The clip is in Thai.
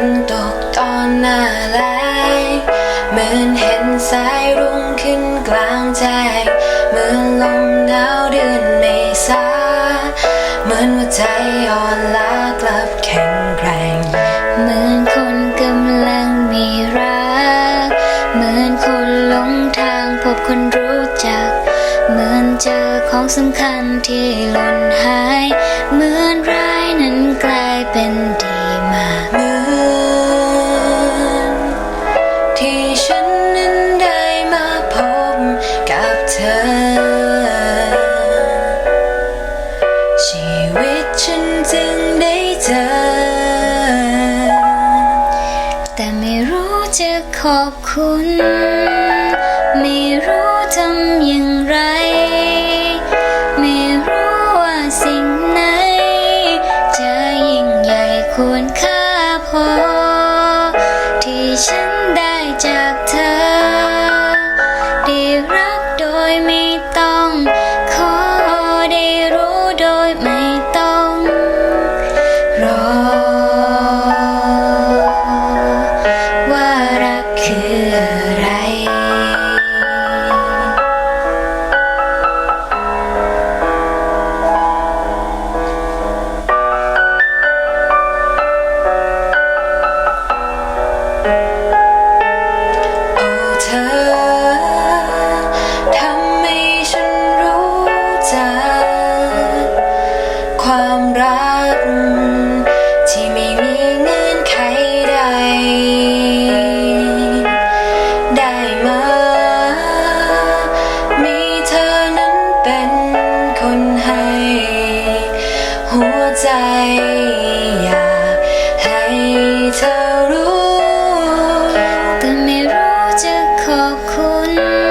นตกตอนหน้าแล้งเหมือนเห็นสายรุ้งขึ้นกลางใจเหมือนลมหนาวเดือนเมษาเหมือนว่าใจอ่อนล้ากลับแข็งแกร่งเหมือนคนกำลังมีรัก เหมือนคนหลงทางพบคนรู้จัก เหมือนเจอของสำคัญที่หล่นหาย เหมือนร้ายนั้นกลาย จะขอบคุณ ไม่รู้ทำอย่าง ใจอยากให้เธอรู้ แต่ไม่รู้จะขอบคุณ